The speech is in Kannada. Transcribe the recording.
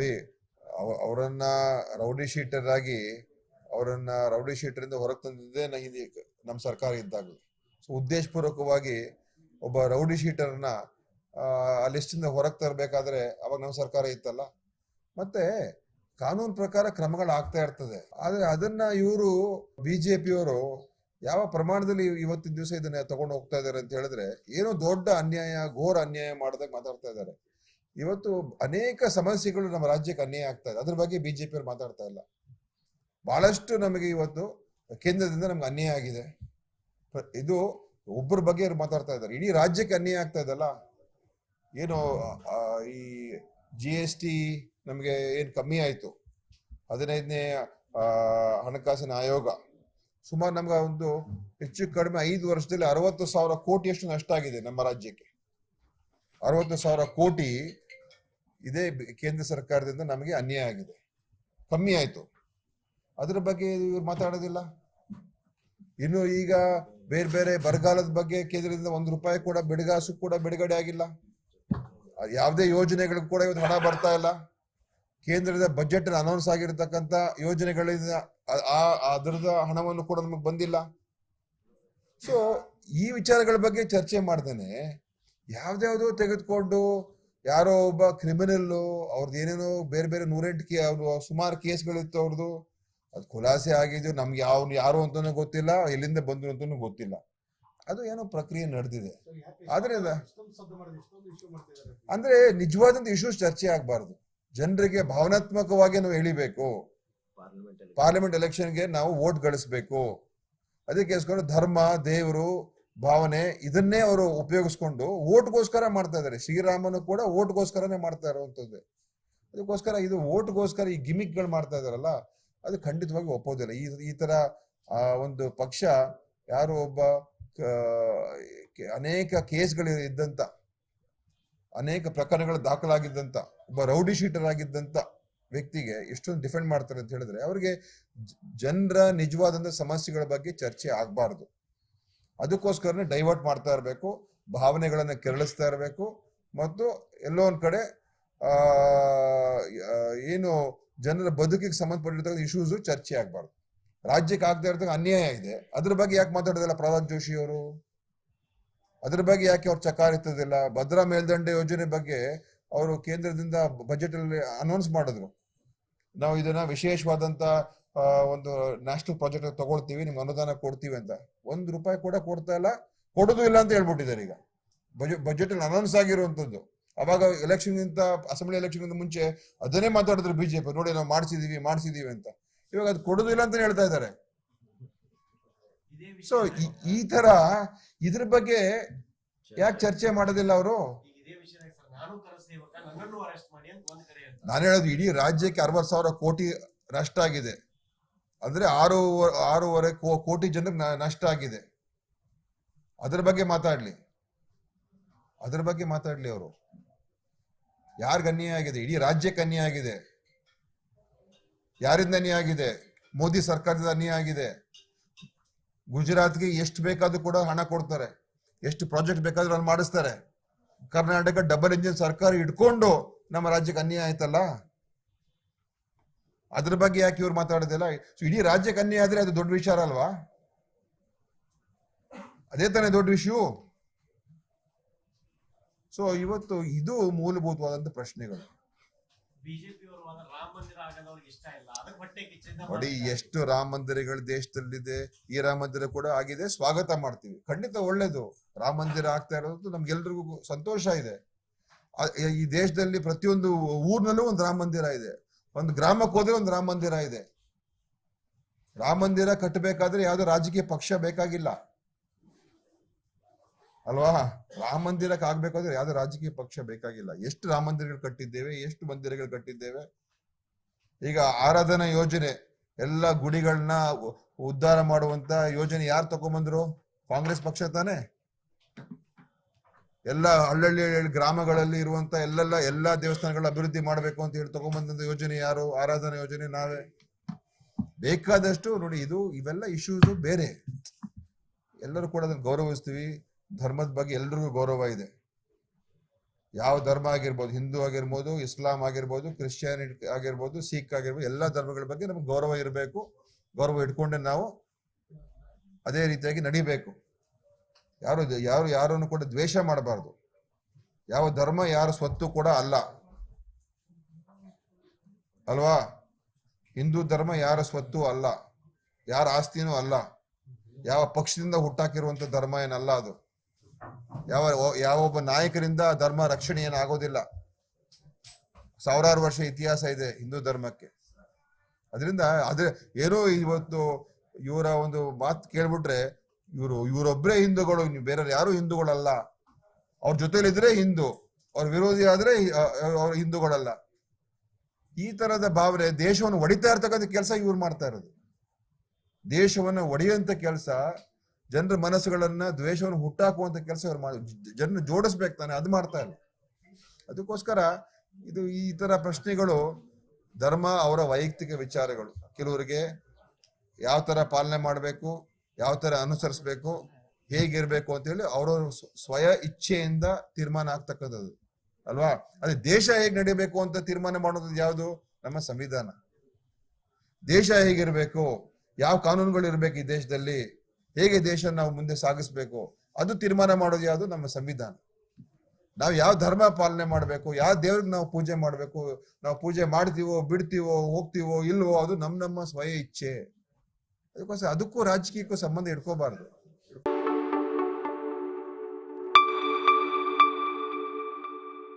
ನೋಡಿ ಅವರನ್ನ ರೌಡಿ ಶೀಟರ್ ಆಗಿ ಅವರನ್ನ ರೌಡಿ ಶೀಟರ್ ಇಂದ ಹೊರಗೆ ತಂದಿದ್ದೇ ಹಿಂದೆ ನಮ್ಮ ಸರ್ಕಾರ ಇದ್ದಾಗ ಸೊ ಉದ್ದೇಶಪೂರ್ವಕವಾಗಿ ಒಬ್ಬ ರೌಡಿ ಶೀಟರ್ನ, ಆ ಲಿಸ್ಟಿಂದ ಹೊರಗೆ ತರಬೇಕಾದ್ರೆ ಅವಾಗ ನಮ್ಮ ಸರ್ಕಾರ ಇತ್ತಲ್ಲ? ಮತ್ತೆ ಕಾನೂನು ಪ್ರಕಾರ ಕ್ರಮಗಳು ಆಗ್ತಾ ಇರ್ತದೆ. ಆದ್ರೆ ಅದನ್ನ ಇವರು, ಬಿಜೆಪಿಯವರು ಯಾವ ಪ್ರಮಾಣದಲ್ಲಿ ಇವತ್ತಿನ ದಿವಸ ಇದನ್ನ ತಗೊಂಡು ಹೋಗ್ತಾ ಇದಾರೆ ಅಂತ ಹೇಳಿದ್ರೆ, ಏನೋ ದೊಡ್ಡ ಅನ್ಯಾಯ, ಘೋರ ಅನ್ಯಾಯ ಮಾಡ್ದಾಗ ಮಾತಾಡ್ತಾ ಇದ್ದಾರೆ ಇವತ್ತು ಅನೇಕ ಸಮಸ್ಯೆಗಳು ನಮ್ಮ ರಾಜ್ಯಕ್ಕೆ ಅನ್ಯಾಯ ಆಗ್ತಾ ಇದೆ. ಅದ್ರ ಬಗ್ಗೆ ಬಿಜೆಪಿ ಅವ್ರು ಮಾತಾಡ್ತಾ ಇಲ್ಲ. ಬಹಳಷ್ಟು ನಮಗೆ ಇವತ್ತು ಕೇಂದ್ರದಿಂದ ನಮ್ಗೆ ಅನ್ಯಾಯ ಆಗಿದೆ. ಇದು ಒಬ್ಬರ ಬಗ್ಗೆ ಅವ್ರು ಮಾತಾಡ್ತಾ ಇದ್ದಾರೆ. ಇಡೀ ರಾಜ್ಯಕ್ಕೆ ಅನ್ಯಾಯ ಆಗ್ತಾ ಇದಲ್ಲ ಏನು ಈ ಜಿ ಎಸ್ ಟಿ ನಮಗೆ ಏನು ಕಮ್ಮಿ ಆಯ್ತು? ಹದಿನೈದನೇ ಹಣಕಾಸಿನ ಆಯೋಗ. ಸುಮಾರು ನಮ್ಗೆ ಒಂದು ಹೆಚ್ಚು ಕಡಿಮೆ ಐದು ವರ್ಷದಲ್ಲಿ ಅರವತ್ತು ಸಾವಿರ ಕೋಟಿಯಷ್ಟು ನಷ್ಟ ಆಗಿದೆ ನಮ್ಮ ರಾಜ್ಯಕ್ಕೆ. ಅರವತ್ತು ಸಾವಿರ ಕೋಟಿ ಇದೇ ಕೇಂದ್ರ ಸರ್ಕಾರದಿಂದ ನಮಗೆ ಅನ್ಯಾಯ ಆಗಿದೆ. ಕಮ್ಮಿ ಆಯಿತು. ಅದ್ರ ಬಗ್ಗೆ ಇವ್ರು ಮಾತಾಡೋದಿಲ್ಲ. ಇನ್ನು ಈಗ ಬೇರೆ ಬೇರೆ ಬರಗಾಲದ ಬಗ್ಗೆ ಕೇಂದ್ರದಿಂದ ಒಂದು ರೂಪಾಯಿ ಕೂಡ ಬಿಡುಗಾಸು ಕೂಡ ಬಿಡುಗಡೆ ಆಗಿಲ್ಲ. ಯಾವುದೇ ಯೋಜನೆಗಳಿಗೂ ಕೂಡ ಇವತ್ತು ಹಣ ಬರ್ತಾ ಇಲ್ಲ. ಕೇಂದ್ರದ ಬಜೆಟ್ ಅನೌನ್ಸ್ ಆಗಿರತಕ್ಕಂತ ಯೋಜನೆಗಳಿಂದ ಅದರದ ಹಣವನ್ನು ಕೂಡ ನಮಗೆ ಬಂದಿಲ್ಲ. ಸೊ ಈ ವಿಚಾರಗಳ ಬಗ್ಗೆ ಚರ್ಚೆ ಮಾಡ್ದೇನೆ, ಯಾವ್ದ್ಯಾವ್ದು ತೆಗೆದುಕೊಂಡು ಯಾರೋ ಒಬ್ಬ ಕ್ರಿಮಿನಲ್ ಅವ್ರದ್ದು ಏನೇನೋ ಬೇರೆ ಬೇರೆ ನೂರೆಂಟು ಕೇ ಅವ್ರು ಸುಮಾರು ಕೇಸ್ಗಳಿತ್ತು ಅವ್ರದ್ದು ಅದು ಖುಲಾಸೆ ಆಗಿದ್ದು ನಮ್ಗೆ ಯಾವ ಯಾರು ಅಂತಾನೂ ಗೊತ್ತಿಲ್ಲ ಎಲ್ಲಿಂದ ಬಂದ್ರು ಅಂತಾನೂ ಗೊತ್ತಿಲ್ಲ. ಅದು ಏನೋ ಪ್ರಕ್ರಿಯೆ ನಡೆದಿದೆ. ಆದ್ರೆ ಅದ- ಅಂದ್ರೆ ನಿಜವಾದಂತ ಇಶ್ಯೂಸ್ ಚರ್ಚೆ ಆಗ್ಬಾರ್ದು. ಜನರಿಗೆ ಭಾವನಾತ್ಮಕವಾಗಿ ನಾವು ಎಳಿಬೇಕು. ಪಾರ್ಲಿಮೆಂಟ್ ಎಲೆಕ್ಷನ್ಗೆ ನಾವು ವೋಟ್ ಗಳಿಸ್ಬೇಕು. ಅದಕ್ಕೆ ಧರ್ಮ ದೇವರು ಭಾವನೆ ಇದನ್ನೇ ಅವರು ಉಪಯೋಗಿಸ್ಕೊಂಡು ಓಟ್ಗೋಸ್ಕರ ಮಾಡ್ತಾ ಇದ್ದಾರೆ. ಶ್ರೀರಾಮನು ಕೂಡ ಓಟ್ಗೋಸ್ಕರನೇ ಮಾಡ್ತಾ ಇರುವಂತದ್ದು ಅದಕ್ಕೋಸ್ಕರ ಇದು ಓಟ್ಗೋಸ್ಕರ ಈ ಗಿಮಿಕ್ಗಳು ಮಾಡ್ತಾ ಇದಾರಲ್ಲ ಅದು ಖಂಡಿತವಾಗಿ ಒಪ್ಪೋದಿಲ್ಲ. ಈ ಈ ತರ ಆ, ಒಂದು ಪಕ್ಷ ಯಾರು ಒಬ್ಬ ಅನೇಕ ಕೇಸ್ಗಳು ಇದ್ದಂತ, ಅನೇಕ ಪ್ರಕರಣಗಳು ದಾಖಲಾಗಿದ್ದಂತ, ಒಬ್ಬ ರೌಡಿ ಶೀಟರ್ ಆಗಿದ್ದಂತ ವ್ಯಕ್ತಿಗೆ ಎಷ್ಟೊಂದು ಡಿಫೆಂಡ್ ಮಾಡ್ತಾರೆ ಅಂತ ಹೇಳಿದ್ರೆ, ಅವರಿಗೆ ಜನರ ನಿಜವಾದಂತ ಸಮಸ್ಯೆಗಳ ಬಗ್ಗೆ ಚರ್ಚೆ ಆಗ್ಬಾರ್ದು. ಅದಕ್ಕೋಸ್ಕರನೇ ಡೈವರ್ಟ್ ಮಾಡ್ತಾ ಇರಬೇಕು, ಭಾವನೆಗಳನ್ನ ಕೆರಳಿಸ್ತಾ ಇರಬೇಕು, ಮತ್ತು ಎಲ್ಲೋ ಒಂದ್ ಕಡೆ ಏನು ಜನರ ಬದುಕಿಗೆ ಸಂಬಂಧಪಟ್ಟಿರ್ತಕ್ಕಂಥ ಇಶ್ಯೂಸ್ ಚರ್ಚೆ ಆಗ್ಬಾರ್ದು. ರಾಜ್ಯಕ್ಕೆ ಆಗ್ತಾ ಇರ್ತಕ್ಕ ಅನ್ಯಾಯ ಇದೆ. ಅದ್ರ ಬಗ್ಗೆ ಯಾಕೆ ಮಾತಾಡೋದಿಲ್ಲ ಪ್ರಹ್ಲಾದ್ ಜೋಶಿ ಅವರು? ಅದ್ರ ಬಗ್ಗೆ ಯಾಕೆ ಅವ್ರು ಚಕಾರ ಎತ್ತೋದಿಲ್ಲ ಭದ್ರಾ ಮೇಲ್ದಂಡೆ ಯೋಜನೆ ಬಗ್ಗೆ ಅವರು ಕೇಂದ್ರದಿಂದ ಬಜೆಟ್ ಅಲ್ಲಿ ಅನೌನ್ಸ್ ಮಾಡಿದ್ರು. ನಾವು ಇದನ್ನ ವಿಶೇಷವಾದಂತ ಒಂದು ನ್ಯಾಷನಲ್ ಪ್ರಾಜೆಕ್ಟ್ ತಗೊಳ್ತೀವಿ, ನಿಮ್ಗೆ ಅನುದಾನ ಕೊಡ್ತೀವಿ ಅಂತ. ಒಂದ್ ರೂಪಾಯಿ ಕೂಡ ಕೊಡ್ತಾ ಇಲ್ಲ, ಕೊಡೋದು ಇಲ್ಲ ಅಂತ ಹೇಳ್ಬಿಟ್ಟಿದ್ದಾರೆ ಈಗ. ಬಜೆಟ್ ಅಲ್ಲಿ ಅನೌನ್ಸ್ ಆಗಿರುವಂತದ್ದು. ಅವಾಗ ಎಲೆಕ್ಷನ್ ಗಿಂತ ಅಸೆಂಬ್ಲಿ ಎಲೆಕ್ಷನ್ ಮುಂಚೆ ಅದನ್ನೇ ಮಾತಾಡಿದ್ರು ಬಿಜೆಪಿ ನೋಡಿ, ನಾವು ಮಾಡಿಸಿದೀವಿ ಮಾಡಿಸಿದೀವಿ ಅಂತ. ಇವಾಗ ಅದು ಕೊಡೋದು ಇಲ್ಲ ಅಂತ ಹೇಳ್ತಾ ಇದ್ದಾರೆ. ಸೊ ಈ ತರ ಇದ್ರ ಬಗ್ಗೆ ಯಾಕೆ ಚರ್ಚೆ ಮಾಡೋದಿಲ್ಲ ಅವರು? ನಾನು ಹೇಳೋದು ಇಡೀ ರಾಜ್ಯಕ್ಕೆ ಅರವತ್ತು ಸಾವಿರ ಕೋಟಿ ರಷ್ಟಾಗಿದೆ ಆಗಿದೆ. ಅಂದ್ರೆ ಆರು ಆರೂವರೆ ಕೋಟಿ ನ- ನಷ್ಟ ಆಗಿದೆ. ಅದ್ರ ಬಗ್ಗೆ ಮಾತಾಡ್ಲಿ. ಅದ್ರ ಬಗ್ಗೆ ಮಾತಾಡ್ಲಿ ಅವರು. ಯಾರಿಗ ಅನ್ಯಾಯ ಆಗಿದೆ? ಇಡೀ ರಾಜ್ಯಕ್ಕೆ ಅನ್ಯಾಯ ಆಗಿದೆ. ಯಾರಿಂದ ಅನ್ಯಾಯ ಆಗಿದೆ? ಮೋದಿ ಸರ್ಕಾರದ ಅನ್ಯಾಯ ಆಗಿದೆ. ಗುಜರಾತ್ಗೆ ಎಷ್ಟು ಬೇಕಾದ್ರೂ ಕೂಡ ಹಣ ಕೊಡ್ತಾರೆ. ಎಷ್ಟು ಪ್ರಾಜೆಕ್ಟ್ ಬೇಕಾದ್ರೂ ಅಲ್ಲಿ ಮಾಡಿಸ್ತಾರೆ. ಕರ್ನಾಟಕ ಡಬಲ್ ಇಂಜಿನ್ ಸರ್ಕಾರ ಇಟ್ಕೊಂಡು ನಮ್ಮ ರಾಜ್ಯಕ್ಕೆ ಅನ್ಯಾಯ ಆಯ್ತಲ್ಲ? ಅದ್ರ ಬಗ್ಗೆ ಯಾಕೆ ಇವ್ರು ಮಾತಾಡೋದಿಲ್ಲ ಸೊ ಇಡೀ ರಾಜ್ಯ ಕನ್ಯೆ ಆದ್ರೆ ಅದು ದೊಡ್ಡ ವಿಚಾರ ಅಲ್ವಾ? ಅದೇ ತಾನೇ ದೊಡ್ಡ ವಿಷಯ ಸೊ ಇವತ್ತು ಇದು ಮೂಲಭೂತವಾದಂತ ಪ್ರಶ್ನೆಗಳು. ನೋಡಿ ಎಷ್ಟು ರಾಮ ಮಂದಿರಗಳು ದೇಶದಲ್ಲಿದೆ ಈ ರಾಮ ಮಂದಿರ ಕೂಡ ಆಗಿದೆ ಸ್ವಾಗತ ಮಾಡ್ತೀವಿ. ಖಂಡಿತ ಒಳ್ಳೇದು. ರಾಮ ಮಂದಿರ ಆಗ್ತಾ ಇರೋದು ನಮ್ಗೆಲ್ರಿಗೂ ಸಂತೋಷ ಇದೆ. ಈ ದೇಶದಲ್ಲಿ ಪ್ರತಿಯೊಂದು ಊರ್ನಲ್ಲೂ ಒಂದು ರಾಮ ಮಂದಿರ ಇದೆ. ಒಂದು ಗ್ರಾಮಕ್ಕೆ ಹೋದ್ರೆ ಒಂದು ರಾಮ ಮಂದಿರ ಇದೆ. ರಾಮ ಮಂದಿರ ಕಟ್ಟಬೇಕಾದ್ರೆ ಯಾವುದೋ ರಾಜಕೀಯ ಪಕ್ಷ ಬೇಕಾಗಿಲ್ಲ. ಅಲ್ವಾ? ರಾಮ ಮಂದಿರಕ್ಕೆ ಆಗ್ಬೇಕಾದ್ರೆ ಯಾವ್ದೋ ರಾಜಕೀಯ ಪಕ್ಷ ಬೇಕಾಗಿಲ್ಲ. ಎಷ್ಟು ರಾಮ ಮಂದಿರಗಳು ಕಟ್ಟಿದ್ದೇವೆ, ಎಷ್ಟು ಮಂದಿರಗಳು ಕಟ್ಟಿದ್ದೇವೆ? ಈಗ ಆರಾಧನಾ ಯೋಜನೆ, ಎಲ್ಲ ಗುಡಿಗಳನ್ನ ಉದ್ಧಾರ ಮಾಡುವಂತ ಯೋಜನೆ ಯಾರು ತಗೊಂಡ್ಬಂದ್ರು? ಕಾಂಗ್ರೆಸ್ ಪಕ್ಷ ತಾನೆ? ಎಲ್ಲ ಹಳ್ಳಹಳ್ಳಿ ಹಳ್ಳಿ ಗ್ರಾಮಗಳಲ್ಲಿ ಇರುವಂತ ಎಲ್ಲೆಲ್ಲ, ಎಲ್ಲಾ ದೇವಸ್ಥಾನಗಳ ಅಭಿವೃದ್ಧಿ ಮಾಡಬೇಕು ಅಂತ ಹೇಳಿ ತಗೊಂಡ್ಬಂದ ಯೋಜನೆ ಯಾರು? ಆರಾಧನಾ ಯೋಜನೆ ನಾವೇ. ಬೇಕಾದಷ್ಟು ನೋಡಿ, ಇದು ಇವೆಲ್ಲ ಇಶ್ಯೂಸ್ ಬೇರೆ. ಎಲ್ಲರೂ ಕೂಡ ಅದನ್ನ ಗೌರವಿಸ್ತೀವಿ. ಧರ್ಮದ ಬಗ್ಗೆ ಎಲ್ರಿಗೂ ಗೌರವ ಇದೆ. ಯಾವ ಧರ್ಮ ಆಗಿರ್ಬೋದು, ಹಿಂದೂ ಆಗಿರ್ಬೋದು, ಇಸ್ಲಾಂ ಆಗಿರ್ಬೋದು ಕ್ರಿಶ್ಚಿಯಾನಿಟಿ ಆಗಿರ್ಬೋದು, ಸಿಖ್ ಆಗಿರ್ಬೋದು, ಎಲ್ಲ ಧರ್ಮಗಳ ಬಗ್ಗೆ ನಮ್ಗೆ ಗೌರವ ಇರಬೇಕು. ಗೌರವ ಇಟ್ಕೊಂಡೆ ನಾವು ಅದೇ ರೀತಿಯಾಗಿ ನಡಿಬೇಕು. ಯಾರು ಯಾರು ಯಾರನ್ನು ಕೂಡ ದ್ವೇಷ ಮಾಡಬಾರ್ದು. ಯಾವ ಧರ್ಮ, ಯಾರ ಸ್ವತ್ತು ಕೂಡ ಅಲ್ಲ. ಅಲ್ವಾ? ಹಿಂದೂ ಧರ್ಮ ಯಾರ ಸ್ವತ್ತು ಅಲ್ಲ. ಯಾರ ಆಸ್ತಿನೂ ಅಲ್ಲ. ಯಾವ ಪಕ್ಷದಿಂದ ಹುಟ್ಟಾಕಿರುವಂತ ಧರ್ಮ ಏನಲ್ಲ ಅದು. ಯಾವ ಯಾವ ಒಬ್ಬ ನಾಯಕರಿಂದ ಧರ್ಮ ರಕ್ಷಣೆ ಏನಾಗೋದಿಲ್ಲ. ಸಾವಿರಾರು ವರ್ಷ ಇತಿಹಾಸ ಇದೆ ಹಿಂದೂ ಧರ್ಮಕ್ಕೆ. ಅದರಿಂದ ಅದ್ರ ಏನೋ ಇವತ್ತು ಇವರ ಒಂದು ಮಾತು ಕೇಳ್ಬಿಟ್ರೆ ಇವರು ಇವರೊಬ್ಬರೇ ಹಿಂದೂಗಳು ಬೇರೆ ಯಾರು ಹಿಂದೂಗಳಲ್ಲ. ಅವ್ರ ಜೊತೆಲಿದ್ರೆ ಹಿಂದೂ, ಅವ್ರ ವಿರೋಧಿ ಆದ್ರೆ ಅವ್ರ ಹಿಂದೂಗಳಲ್ಲ. ಈ ತರದ ಭಾವನೆ ದೇಶವನ್ನು ಒಡಿತಾ ಇರ್ತಕ್ಕಂಥ ಕೆಲಸ ಇವ್ರು ಮಾಡ್ತಾ ಇರೋದು. ದೇಶವನ್ನ ಒಡೆಯುವಂತ ಕೆಲಸ ಜನರ ಮನಸ್ಸುಗಳನ್ನ ದ್ವೇಷವನ್ನು ಹುಟ್ಟಾಕುವಂತ ಕೆಲಸ ಇವ್ರು ಮಾಡ ಜನರು ಜೋಡಿಸ್ಬೇಕು ತಾನೆ, ಅದು ಮಾಡ್ತಾ ಇಲ್ಲ ಅದಕ್ಕೋಸ್ಕರ ಇದು ಈ ತರ ಪ್ರಶ್ನೆಗಳು ಧರ್ಮ ಅವರ ವೈಯಕ್ತಿಕ ವಿಚಾರಗಳು. ಕೆಲವರಿಗೆ ಯಾವ ತರ ಪಾಲನೆ ಮಾಡಬೇಕು ಯಾವ ತರ ಅನುಸರಿಸ್ಬೇಕು, ಹೇಗಿರ್ಬೇಕು ಅಂತ ಹೇಳಿ ಅವರವ್ರ ಸ್ವ- ಸ್ವಯ ಇಚ್ಛೆಯಿಂದ ತೀರ್ಮಾನ ಆಗ್ತಕ್ಕಂಥದ್ದು. ಅಲ್ವಾ? ಅದೇ ದೇಶ ಹೇಗ್ ನಡಿಬೇಕು ಅಂತ ತೀರ್ಮಾನ ಮಾಡೋದು ಯಾವುದು? ನಮ್ಮ ಸಂವಿಧಾನ. ದೇಶ ಹೇಗಿರ್ಬೇಕು? ಯಾವ ಕಾನೂನುಗಳು ಇರ್ಬೇಕು ಈ ದೇಶದಲ್ಲಿ? ಹೇಗೆ ದೇಶ ನಾವು ಮುಂದೆ ಸಾಗಿಸ್ಬೇಕು? ಅದು ತೀರ್ಮಾನ ಮಾಡೋದು ಯಾವುದು? ನಮ್ಮ ಸಂವಿಧಾನ. ನಾವು ಯಾವ ಧರ್ಮ ಪಾಲನೆ ಮಾಡಬೇಕು? ಯಾವ ದೇವ್ರಿಗೆ ನಾವು ಪೂಜೆ ಮಾಡಬೇಕು? ನಾವು ಪೂಜೆ ಮಾಡ್ತೀವೋ, ಬಿಡ್ತೀವೋ, ಹೋಗ್ತೀವೋ, ಇಲ್ವೋ, ಅದು ನಮ್ಮ ನಮ್ಮ ಸ್ವಯ ಇಚ್ಛೆ. ಅದಕ್ಕೋಸ್ಕರ ಅದಕ್ಕೂ ರಾಜಕೀಯಕ್ಕೂ ಸಂಬಂಧ ಇಟ್ಕೋಬಾರ್ದು.